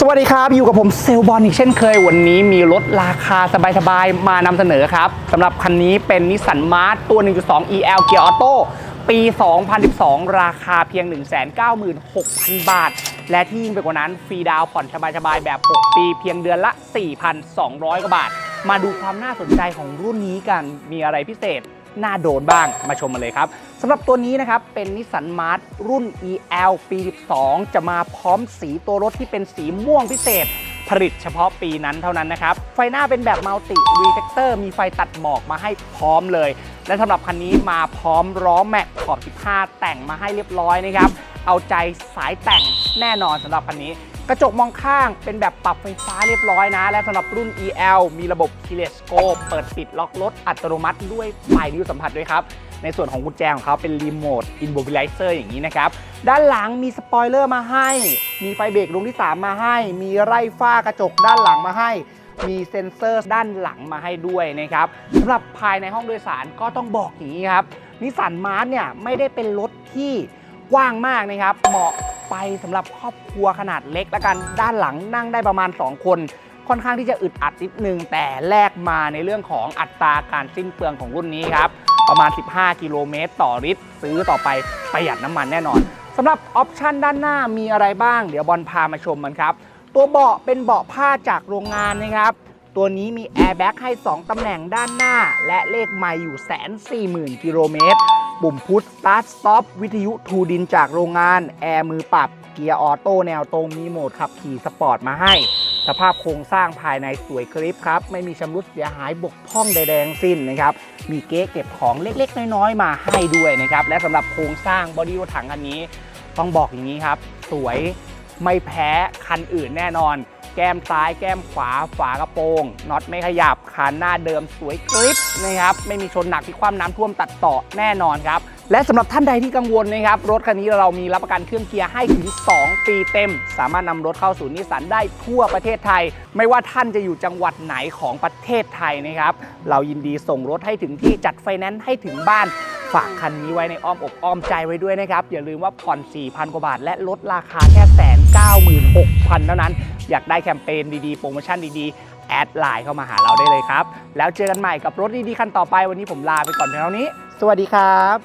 สวัสดีครับ อยู่กับผมเซลบอลอีกเช่นเคย วันนี้มีรถราคาสบายๆ มานำเสนอครับสำหรับคันนี้เป็นนิสสันมาร์ตัว 1.2 EL เกียร์ออโต้ปี 2012 ราคาเพียง 196,000 บาท และที่ยิ่งไปกว่านั้นฟรีดาวผ่อนสบายๆ แบบ 6 ปี เพียงเดือนละ 4,200 กว่าบาท มาดูความน่าสนใจของรุ่นนี้กันมีอะไรพิเศษ น่าโดนบ้างมาชมมาเลยครับสำหรับตัวนี้นะครับเป็นนิสสันมาร์รุ่น EL ปี 12 จะมาพร้อมสีตัวรถที่เป็นสีม่วงพิเศษ ผลิตเฉพาะปีนั้นเท่านั้นนะครับ ไฟหน้าเป็นแบบมัลติรีเฟกเตอร์มีไฟตัดหมอกมาให้พร้อมเลย และสำหรับคันนี้มาพร้อมล้อแม็กขอบ 15 แต่งมาให้เรียบร้อยนะครับเอาใจสายแต่งแน่นอนสำหรับคันนี้ กระจกมองข้างเป็นแบบปรับไฟฟ้าเรียบร้อยนะ และสำหรับรุ่น EL มีระบบ Keyless Go เปิดปิดล็อกรถอัตโนมัติด้วยปลายนิ้วสัมผัสด้วยครับ ในส่วนของกุญแจของเขาเป็นรีโมทอินโ o บิ l ไเซอร์อย่างนี้นะครับ ด้านหลังมีสปอยเลอร์มาให้ มีไฟเบรกดวงที่ 3 มาให้ มีไร่ฝ้ากระจกด้านหลังมาให้มีเซ็นเซอร์ด้านหลังมาให้ด้วยนะครับสำหรับภายในห้องโดยสารก็ต้องบอกอย่างนี้ครับนิสสันมาร์เนี่ยไม่ได้เป็นรถที่กว้างมากนะครับ เหมาะ ไปสำหรับครอบครัวขนาดเล็กแล้วกันด้านหลังนั่งได้ประมาณ 2 คน ค่อนข้างที่จะอึดอัดนิดนึง แต่แลกมาในเรื่องของอัตราการสิ้นเปลืองของรุ่นนี้ครับประมาณ 15 กิโลเมตรต่อลิตร ซื้อต่อไปประหยัดน้ำมันแน่นอนสำหรับออปชันด้านหน้ามีอะไรบ้าง เดี๋ยวบอลพามาชมมันครับ ตัวเบาะเป็นเบาะผ้าจากโรงงานนะครับ ตัวนี้มีแอร์แบ็กให้ 2 ตำแหน่งด้านหน้า และเลขไมล์อยู่แสนสี่หมื่นกิโลเมตร ปุ่มพุชสตาร์ทสต็อปวิทยุทูดินจากโรงงาน แอร์มือปรับ เกียร์ออโต้แนวตรงมีโหมดขับขี่สปอร์ตมาให้ สภาพโครงสร้างภายในสวยคลิปครับ ไม่มีชำรุดเสียหายบกพร่องใดๆสิ้นนะครับ มีเก๊เก็บของเล็กๆ น้อยๆ มาให้ด้วยนะครับ และสำหรับโครงสร้างบอดี้รถถังคันนี้ ต้องบอกอย่างนี้ครับ สวยไม่แพ้คันอื่นแน่นอน แก้มซ้ายแก้มขวาฝากระโปรงน็อตไม่ขยับคันหน้าเดิมสวยกริบนะครับไม่มีชนหนักที่ความน้ำท่วมตัดต่อแน่นอนครับและสำหรับท่านใดที่กังวลนะครับรถคันนี้เรามีรับประกันเครื่องเกียร์ให้ถึง 2 ปีเต็ม สามารถนำรถเข้าสู่นิสสันได้ทั่วประเทศไทย ไม่ว่าท่านจะอยู่จังหวัดไหนของประเทศไทยนะครับเรายินดีส่งรถให้ถึงที่จัดไฟแนนซ์ให้ถึงบ้านฝากคันนี้ไว้ในอ้อมอกอ้อมใจไว้ด้วยนะครับ อย่าลืมว่าผ่อน 4,000 กว่าบาท และลดราคาแค่แสนเก้าหมื่นหกพันเท่านั้น อยากได้แคมเปญดีๆ โปรโมชั่นดีๆ แอดไลน์เข้ามาหาเราได้เลยครับ แล้วเจอกันใหม่กับรถดีๆคันต่อไปวันนี้ผมลาไปก่อนเท่านี้ สวัสดีครับ